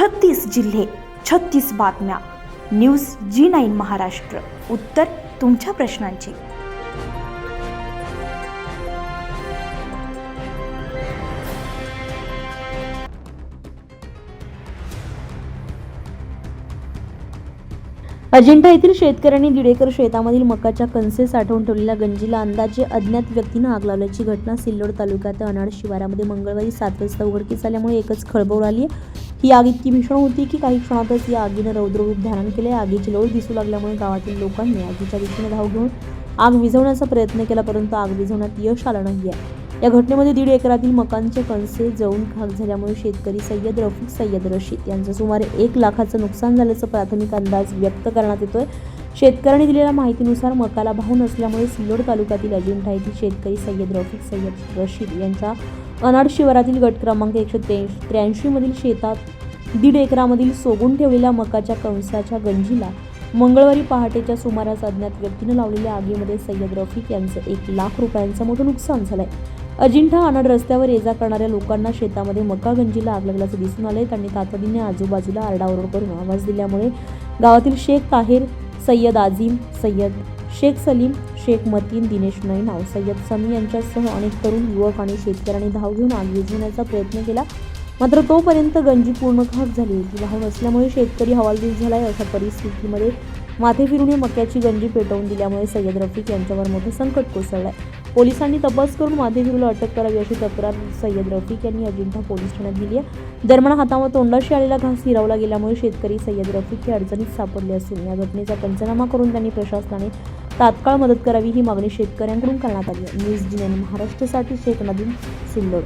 छत्तीस जिल्हे छत्तीस बातम्या. News G nine Maharashtra. उत्तर तुमच्या प्रश्नांची. अजिंठा येथील शेतकऱ्यांनी दीड एकर शेतामधील मकाच्या कणसे साठवून ठेवलेल्या गंजीला अंदाजे अज्ञात व्यक्तीनं आग लावल्याची घटना सिल्लोड तालुक्यात अनाड शिवारामध्ये मंगळवारी सात वाजता उघडकीस आल्यामुळे एकच खळबळ आली आहे. ही आग इतकी भीषण होती की काही क्षणातच या आगीनं रौद्ररूप धारण केले. आगीची लोळ दिसू लागल्यामुळे गावातील लोकांनी आगीच्या दिशेने धाव घेऊन आग विझवण्याचा प्रयत्न केला परंतु आग विझवण्यात यश आलं नाही आहे या घटनेमध्ये दीड एकरातील मकांचे कणसे जळून खाक झाल्यामुळे शेतकरी सय्यद रफिक सय्यद रशीद यांचं सुमारे एक लाखाचं नुकसान झाल्याचं प्राथमिक अंदाज व्यक्त करण्यात येतोय. शेतकऱ्यांनी दिलेल्या माहितीनुसार मकाला भाव नसल्यामुळे सिल्लोड तालुक्यातील अजिंठा येथील शेतकरी सय्यद रफिक सय्यद रशीद यांच्या अनाड शिवारातील गट क्रमांक एकशे त्र्याऐंशी त्र्याऐंशीमधील शेतात दीड एकरामधील सोगून ठेवलेल्या मकाच्या कंसाच्या गंजीला मंगळवारी पहाटेच्या सुमारास अज्ञात व्यक्तीनं लावलेल्या आगीमध्ये सय्यद रफिक यांचं एक लाख रुपयांचं मोठं नुकसान झालंय. अजिंठा अनाड रस्त्यावर ये जा करणाऱ्या लोकांना शेतामध्ये मका गंजीला आग लागल्याचं दिसून आलंय. त्यांनी तातडीने आजूबाजूला आरडाओरड करून आवाज दिल्यामुळे गावातील शेख ताहेर सय्यद आझीम सय्यद शेख सलीम शेख मतीन दिनेश नैनाव सय्यद समी यांच्यासह अनेक तरुण युवक आणि शेतकऱ्यांनी धाव घेऊन आग विझवण्याचा प्रयत्न केला. मात्र तोपर्यंत गंजी पूर्ण खाक झाली होती. वाहन असल्यामुळे शेतकरी हवालदिल झालाय अशा परिस्थितीमध्ये माथे फिरून मक्याची गंजी पेटवून दिल्यामुळे सय्यद रफिक यांच्यावर मोठं संकट कोसळलंय. पोलिसांनी तपास करून माथे फिरूला अटक करावी अशी तक्रार सय्यद रफिक यांनी अजिंठा पोलीस ठाण्यात दिली आहे. दरम्यान हातावर तोंडाशी आलेला घास हिरावला गेल्यामुळे शेतकरी सय्यद रफिक हे अडचणीत सापडले असून या घटनेचा पंचनामा करून त्यांनी प्रशासनाने तात्काळ मदत करावी ही मागणी शेतकऱ्यांकडून करण्यात आली आहे. न्यूज जी महाराष्ट्रासाठी शेख नदीम सिल्लोड.